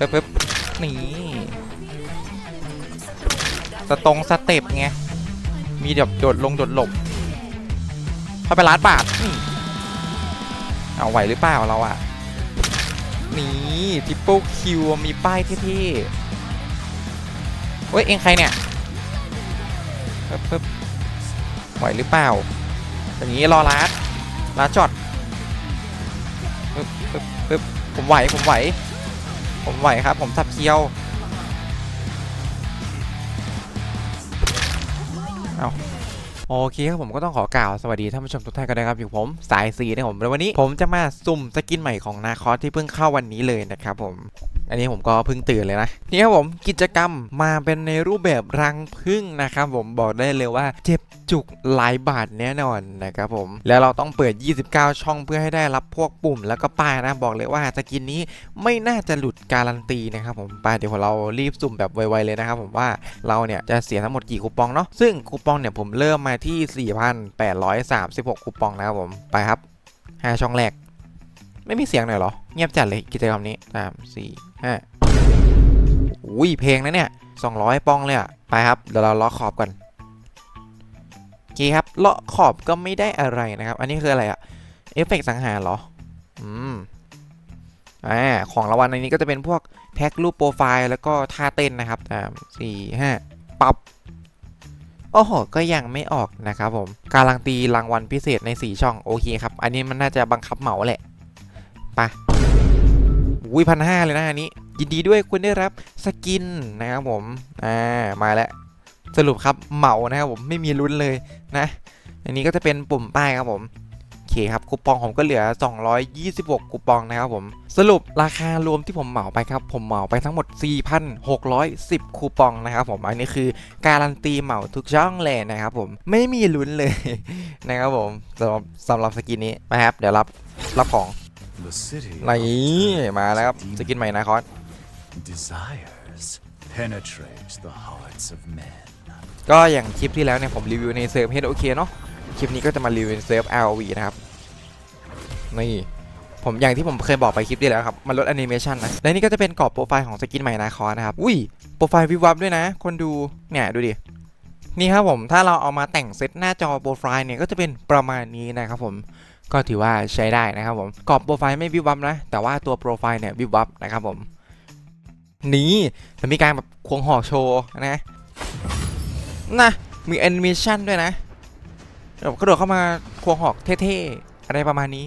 ปึ๊บปึ๊บนี่สตรงสเต็ปไง มีแบบโดดลงโดดหลบ เข้าไปล้านบาทนี่เอาไหวหรือเปล่าเราอะนี่ทิปเปิลคิวมีป้ายเท่ๆเฮ้ย เองใครเนี่ยปึ๊บปึ๊บไหวหรือเปล่า อย่างนี้รอลัดลัดจอดปึ๊บปึ๊บปึ๊บผมไหว ผมไหว ผมไหวครับ ผมสับเคียว เอาโอเคครับผมก็ต้องขอกล่าวสวัสดีท่านผู้ชมทุกท่านกันนะครับอยู่ผมสายสีนะผมแล้ววันนี้ผมจะมาสุ่มสกินใหม่ของนาคอสที่เพิ่งเข้าวันนี้เลยนะครับผม อันนี้ผมก็เพิ่งตื่นเลยนะนี่ครับผมกิจกรรมมาเป็นในรูปแบบรังพึ่งนะครับผมบอกได้เลยว่าเจ็บ จุกหลายบาทแน่นอนนะครับผม แล้วเราต้องเปิด 29 ช่องเพื่อให้ได้รับพวกปุ่มแล้วก็ป้ายนะบอกเลยว่าสกินนี้ไม่น่าจะหลุดการันตีนะครับผมไปเดี๋ยวเรารีบสุ่มแบบไวๆเลยนะครับผมว่าเราเนี่ยจะเสียทั้งหมดกี่คูปองเนาะซึ่งคูปองเนี่ยผมเริ่มมาที่ 4,836 คูปองนะครับผมไปครับ5ช่องแรก ไม่มีเสียงหน่อยเหรอ เงียบจัดเลยกิจกรรมนี้สามสี่ห้าอุ้ยเพลงนะเนี่ยสองร้อยปองเลยอะไปครับ เดี๋ยวเราล็อกขอบก่อน โอเคครับเลาะขอบก็ไม่ได้อะไรนะครับ อันนี้คืออะไรอะเอฟเฟกต์สังหารเหรอ อืม อ่า ของรางวัลในนี้ก็จะเป็นพวกแท็กรูปโปรไฟล์แล้วก็ท่าเต้นนะครับสามสี่ห้าปับโอ้โห ก็ยังไม่ออกนะครับผม การันตีรางวัลพิเศษใน 4 ช่อง โอเคครับ อันนี้มันน่าจะบังคับเหมาแหละไปอุ้ยพันห้าเลยนะอันนี้ ยินดีด้วยคุณได้รับสกินนะครับผม อ่า มาแล้ว สรุปครับเหมานะครับผมไม่มีลุ้นเลยนะ อันนี้ก็จะเป็นปุ่มป้ายครับผมโอเคครับคูปองผมก็เหลือ 226คูปองนะครับผมสรุปราคารวมที่ผมเหมาไปครับ ผมเหมาไปทั้งหมด 4,610 คูปองนะครับผมอันนี้คือการันตีเหมาทุกช่องเลยนะครับผมไม่มีลุ้นเลยนะครับผมสำหรับสำหรับสกินนี้นะครับ เดี๋ยวรับรับของ The city นี่มาแล้วครับสกินใหม่นะคอส desires penetrates the hearts of men. ก็อย่างคลิปที่แล้วเนี่ยผมรีวิวในเซิร์ฟเฮดโอเคเนาะคลิปนี้ก็จะมารีวิวในเซิร์ฟ ROV นะครับนี่ผมอย่างที่ผมเคยบอกไปคลิปที่แล้วครับ มันลดแอนิเมชันนะ และนี่ก็จะเป็นกรอบโปรไฟล์ของสกินใหม่นาคอสนะครับ อุ้ย โปรไฟล์วิบวับด้วยนะ คนดู เนี่ย ดูดิ นี่ครับผม ถ้าเราเอามาแต่งเซตหน้าจอโปรไฟล์เนี่ย ก็จะเป็นประมาณนี้นะครับผม ก็ถือว่าใช้ได้นะครับผม กรอบโปรไฟล์ไม่วิบวับนะ แต่ว่าตัวโปรไฟล์เนี่ยวิบวับนะครับผม นี่มันมีการแบบควงหอกโชว์นะ นะมีแอนิเมชันด้วยนะแบบกระโดดเข้ามาควงหอกเท่ๆ อะไรประมาณนี้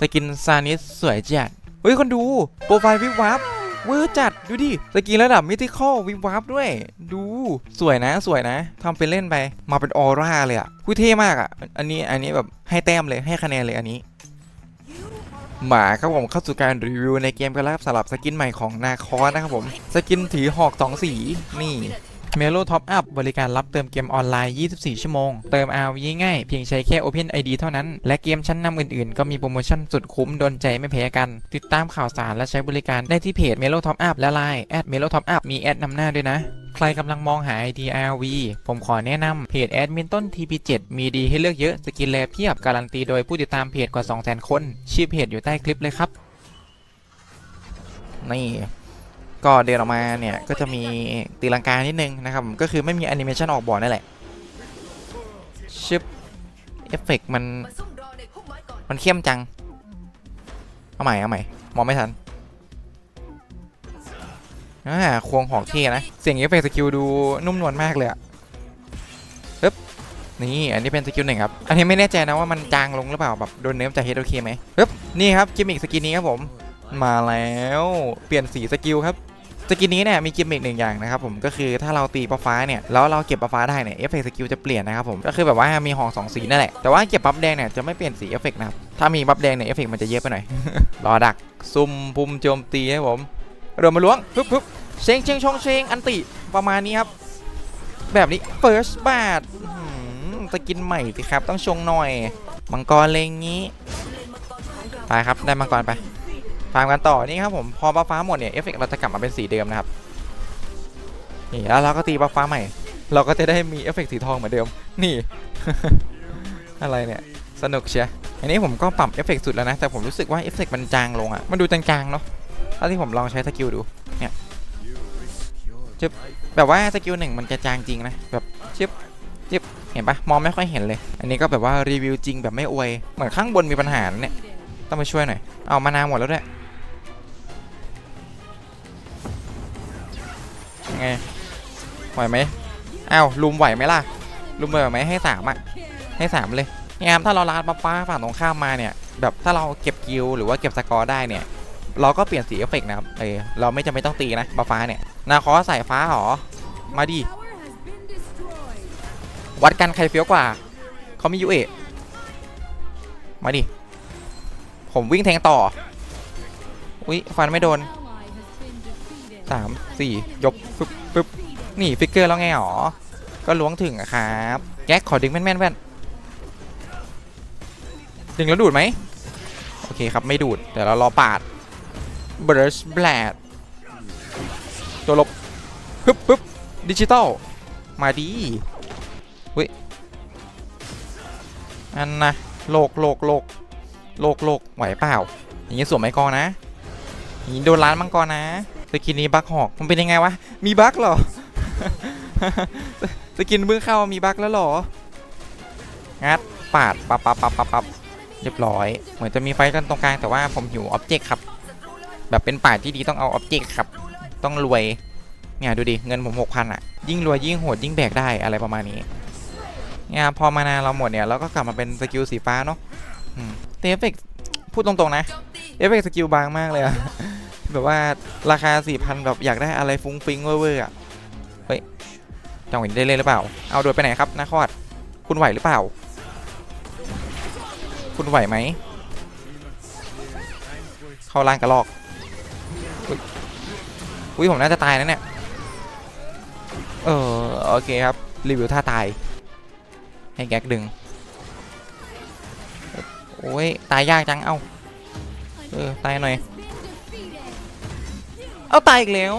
สกินซานิสสวยจัดเฮ้ยคนดู โปรไฟล์วิบวับเวอร์จัดดูดิสกินระดับมิติคอลวิบวับด้วย ดูสวยนะสวยนะทำเป็นเล่นไป มาเป็นออร่าเลยอะคุยเท่มากอะอันนี้อันนี้แบบให้แต้มเลยให้คะแนนเลยอันนี้ หมาครับผมเข้าสู่การรีวิวในเกมกันแล้วครับสำหรับสกินใหม่ของนาคอสนะครับผม สกินถือหอกสองสีนี่ เมโลท็อปอัพบริการรับเติมเกมออนไลน์ 24 ชั่วโมง เติม RV ง่าย เพียงใช้แค่ Open ID เท่านั้น และเกมชั้นนำอื่นๆ ก็มีโปรโมชั่นสุดคุ้มโดนใจไม่แพ้กัน ติดตามข่าวสารและใช้บริการได้ที่เพจ Melo Top Up และ Line แอด Melo Top Up มีแอดนำหน้าด้วยนะ ใครกำลังมองหา ID RV ผมขอแนะนำเพจแอดมินต้น TP7 มีดีให้เลือกเยอะสกินแลเพียบการันตีโดยผู้ติดตามเพจกว่า 200,000 คนชื่อเพจอยู่ใต้คลิปเลยครับนี่ ก็เดินออกมาเนี่ย ก็จะมีตีลังกานิดนึงนะครับ ก็คือไม่มีแอนิเมชันออกบอร์ดนั่นแหละชึบเอฟเฟกต์มัน มันเข้มจัง เอาใหม่เอาใหม่ มองไม่ทันอ่าควงหอกเท่นะ เสียงเอฟเฟกต์สกิลดูนุ่มนวลมากเลยอะปึ๊บนี่ อันนี้เป็นสกิลหนึ่งครับ อันนี้ไม่แน่ใจนะว่ามันจางลงหรือเปล่าแบบโดนเนิร์ฟจากเฮดโอเคไหมปึ๊บนี่ครับกิมมิกสกินนี้ครับผม มาแล้ว เปลี่ยนสีสกิลครับ กินนี้เนี่ยมีกิมมิคหนึ่งอย่างนะครับผมก็คือถ้าเราตีปะฟ้าเนี่ยแล้วเราเก็บปะฟ้าได้เนี่ยเอฟเฟกต์สกิลจะเปลี่ยนนะครับผมก็คือแบบว่ามีหองสองสีนั่นแหละแต่ว่าเก็บบัฟแดงเนี่ยจะไม่เปลี่ยนสีเอฟเฟกต์นะครับถ้ามีบัฟแดงเนี่ยเอฟเฟกต์มันจะเยอะไปหน่อยรอดักซุ่มปุ่มโจมตีให้ผมเริ่มมาล้วงปึ๊บปึ๊บเชงเชงชงเชงอันติประมาณนี้ครับแบบนี้ first บาทสกินใหม่สิครับต้องชงหน่อยมังกรเลงงี้ไปครับได้มังกรไป ฟาร์มกันต่อนี่ครับผมพอบัฟฟ้าหมดเนี่ยเอฟเฟกต์เราจะกลับมาเป็นสีเดิมนะครับนี่แล้วเราก็ตีบัฟฟ้าใหม่ เราก็จะได้มีเอฟเฟกต์สีทองเหมือนเดิมนี่ อะไรเนี่ยสนุกเชียอันนี้ผมก็ปรับเอฟเฟกต์สุดแล้วนะแต่ผมรู้สึกว่าเอฟเฟกต์มันจางลงอะมันดูจางๆเนาะเอาที่ผมลองใช้สกิลดูเนี่ยจึบแบบว่าสกิลหนึ่งมันจะจางจริงนะแบบชิบชิบเห็นปะมองไม่ค่อยเห็นเลย อันนี้ก็แบบว่ารีวิวจริงแบบไม่อวยเหมือนข้างบนมีปัญหาเนี่ยต้องไปช่วยหน่อยเอามานาหมดแล้วด้วย ไงไหวไหมอ้าวลุมไหวไหมล่ะลุมไหวไหมให้สามอะให้สามเลยเนี่ยถ้าเราลาดมาป้าฝั่งตรงข้ามมาเนี่ยแบบถ้าเราเก็บกิลหรือว่าเก็บสกอร์ได้เนี่ยเราก็เปลี่ยนสีเอฟเฟกต์นะครับเออเราไม่จำเป็นต้องตีนะบาฟ้าเนี่ยนาคอสสายฟ้าหรอมาดิวัดกันใครเฟี้ยวกว่าเขามียูเอมาดิผมวิ่งแทงต่อ อุ้ยฟันไม่โดน สามสี่ยกปึ๊บปึ๊บนี่ฟิกเกอร์แล้วไงหรอ ก็ล้วงถึงอะครับแก๊กขอดึงแม่นแม่นแว่นดึงแล้วดูดไหมโอเคครับไม่ดูดเดี๋ยวเรารอปาดเบรชแบลดตัวลบปึ๊บปึ๊บดิจิตอลมาดีเฮ้ยอันนะโลกโลกโลกโลกโลกไหวเปล่า อย่างนี้สวมไม้กองนะอย่างนี้โดนร้านมังกรนะ สกินนี้บั๊กหอกมันเป็นยังไงวะ มีบั๊กหรอ สกินเบื้องเข้ามีบั๊กแล้วหรอ งัดปาดปับปับปับปับปับเรียบร้อย เหมือนจะมีไฟกันตรงกลางแต่ว่าผมหิวออบเจกต์ครับ แบบเป็นป่าดที่ดีต้องเอาออบเจกต์ครับ ต้องรวย เนี่ยดูดิ เงินผมหกพันอะยิ่งรวยยิ่งโหดยิ่งแบกได้อะไรประมาณนี้ เนี่ยพอมานาเราหมดเนี่ยเราก็กลับมาเป็นสกิลสีฟ้าเนาะเอฟเฟกพูดตรงๆนะ เอฟเฟกสกิลบางมากเลยอะ แบบว่าราคา 4,000แบบอยากได้อะไรฟุ้งฟิ้งเว่อร์ๆอะเฮ้ยจังหวะนี้ได้เล่นหรือเปล่า เอาโดดไปไหนครับนาคอดคุณไหวหรือเปล่า คุณไหวไหมเข้าล่างกระลอกอุ๊ยอุ้ยผมน่าจะตายนะเนี่ยเออโอเคครับ รีวิวท่าตาย ให้แก๊กดึง โอ้ย ตายยากจัง เอ้า เออ ตายหน่อย เอาตายอีกแล้ว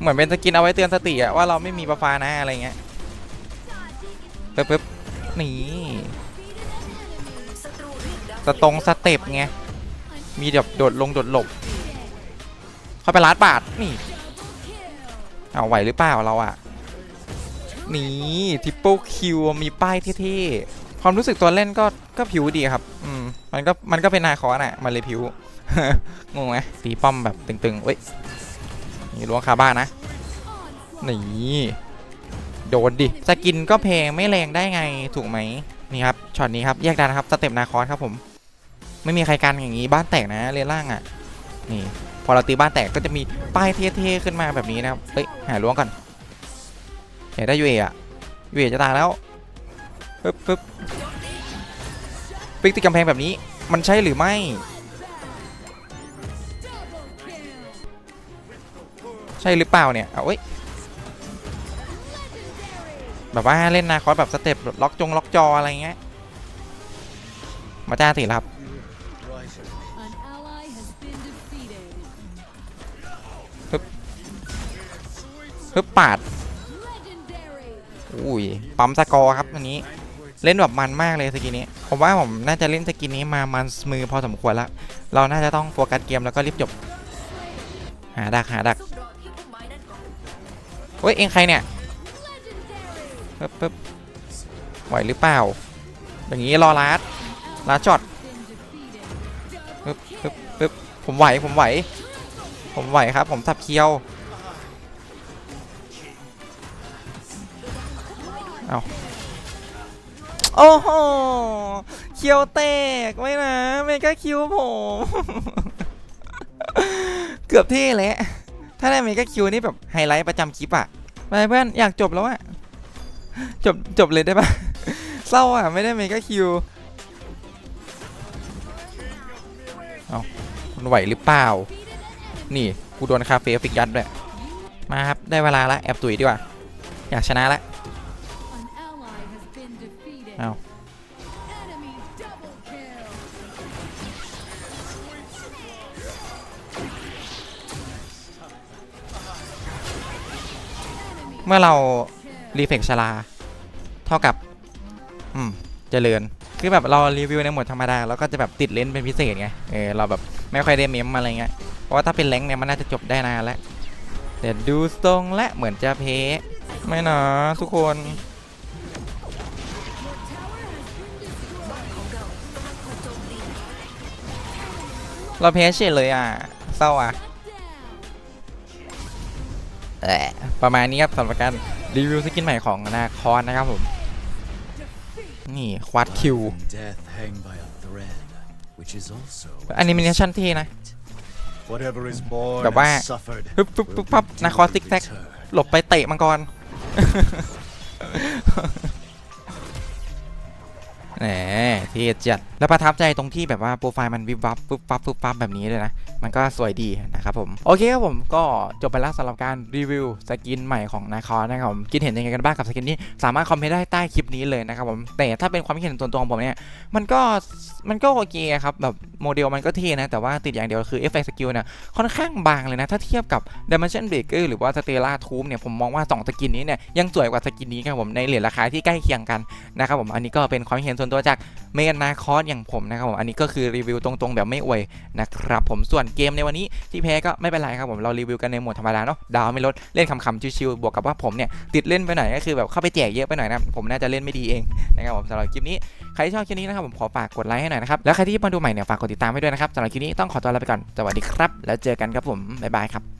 เหมือนเป็นสกินเอาไว้เตือนสติอะว่าเราไม่มีประฟานะอะไรเงี้ยปึ๊บปึ๊บนี่สตรงสเต็ปไง มีแบบโดดลงโดดหลบ เข้าไปลัดบาทนี่ เอาไหวหรือเปล่าเราอะนี่ทิปเปิลคิวมีป้ายเท่ๆ ความรู้สึกตัวเล่นก็ก็ผิวดีครับ อืม มันก็มันก็เป็นนาคอสอะมันเลยผิว งงไหมตีป้อมแบบตึงๆเว้ย นี่ล้วงคาบ้านนะนี่โดนดิสกินก็แพงไม่แรงได้ไงถูกไหมนี่ครับช็อตนี้ครับแยกดันนครับสเต็ปนาคอสครับผมไม่มีใครกันอย่างนี้บ้านแตกนะเลนล่างอะ นี่ พอเราตีบ้านแตกก็จะมีป้ายเท่ๆขึ้นมาแบบนี้นะครับเฮ้ยหาล้วงก่อนอยากได้ยูเออะยูเอจะตายแล้วปึ๊บปึ๊บปิ๊กติดกำแพงแบบนี้มันใช่หรือไม่ ใช่หรือเปล่าเนี่ย เอาเว้ย แบบว่าเล่นนาคอสแบบสเต็ปแบบล็อกจงล็อกจออะไรเงี้ย มาจ้าสิครับ An ally has been defeated. ฮึบปาด อุ้ย ปั๊มสกอร์ครับอันนี้ เล่นแบบมันมากเลยสกินนี้ ผมว่าผมน่าจะเล่นสกินนี้มามันมือพอสมควรแล้ว เราน่าจะต้องโฟกัสเกมแล้วก็รีบจบ หาดักหาดัก เฮ้ยเองใครเนี่ยปึ๊บปึ๊บไหวหรือเปล่า อย่างนี้รอลัดลัดช็อตปึ๊บปึ๊บปึ๊บผมไหวผมไหว ผมไหวครับ ผมสับเคียวเอาโอ้โหเคียวแตกไม่นะเมกาคิวผม เกือบเท่แหละ ถ้าได้เมกะคิวนี่แบบไฮไลท์ประจำคลิปอะไปเพื่อนอยากจบแล้วอะจบจบเลยได้ปะเศร้าอะไม่ได้เมกะคิวเอาคุณไหวหรือเปล่า นี่กูโดนคาเฟ่ฟิกยัดด้วยมาครับได้เวลาละแอบตุ๋ยดีกว่า อยากชนะละ เมื่อเรารีเฟกชลา เท่ากับ อืม เจริญ คือแบบเรารีวิวในหมวดธรรมดาเราก็จะแบบติดเลนเป็นพิเศษไง เออ เราแบบไม่ค่อยได้เมมอะไรเงี้ยผราะว่าถ้าเป็นแรงเนี่ยมันน่าจะจบได้นานแล้วเดี๋ยวดูทรงและเหมือนจะเพไม่นะทุกคนเราเพเฉยเลยอะเศร้าอะ ประมาณนี้ครับสำหรับการรีวิวสกินใหม่ของนาคอนนะครับผม นี่ควาดคิวอันนี้มินิชั่นที่นะแบบว่าปึ๊บปึ๊บปึ๊บปั๊บนาคอ duly ซิกแซกหลบไปเตะมังกรแหมเท่จัด แล้วประทับใจตรงที่แบบว่าโปรไฟล์มันวิบวับปุ๊บปั๊บปุ๊บปั๊บแบบนี้เลยนะ มันก็สวยดีนะครับผม โอเคครับผมก็จบไปแล้วสำหรับการรีวิวสกินใหม่ของนาคอนะครับผมคิดเห็นยังไงกันบ้างกับสกินนี้ สามารถคอมเมนต์ได้ใต้คลิปนี้เลยนะครับผม แต่ถ้าเป็นความคิดเห็นส่วนตัวของผมเนี่ย มันก็มันก็โอเคครับแบบโมเดลมันก็เท่นะ แต่ว่าติดอย่างเดียวคือเอฟเฟกต์สกิลเนี่ยค่อนข้างบางเลยนะ ถ้าเทียบกับ Dimension Breaker หรือว่า Stella Tomb เนี่ยผมมองว่า2สกินนี้เนี่ยยังสวยกว่าสกินนี้ครับผมในเหรียญราคาที่ใกล้เคียงกันนะครับผมอันนี้ก็เป็นความเห็นส่วนตัวจาก เมนนาคอสอย่างผมนะครับผมอันนี้ก็คือรีวิวตรงๆ แบบไม่อวยนะครับผมส่วนเกมในวันนี้ที่แพ้ก็ไม่เป็นไรครับผมเรารีวิวกันในหมวดธรรมดาเนาะดาวไม่ลดเล่นคำๆชิวๆบวกกับว่าผมเนี่ยติดเล่นไปหน่อยก็คือแบบเข้าไปแจกเยอะไปหน่อยนะผมน่าจะเล่นไม่ดีเองนะครับผมสำหรับคลิปนี้ใครที่ชอบคลิปนี้นะครับผมขอฝากกดไลค์ให้หน่อยนะครับแล้วใครที่มาดูใหม่เนี่ยฝากกดติดตามให้ด้วยนะครับสำหรับคลิปนี้ต้องขอตัวลาไปก่อนสวัสดีครับ แล้วเจอกันครับผมบ๊ายบายครับ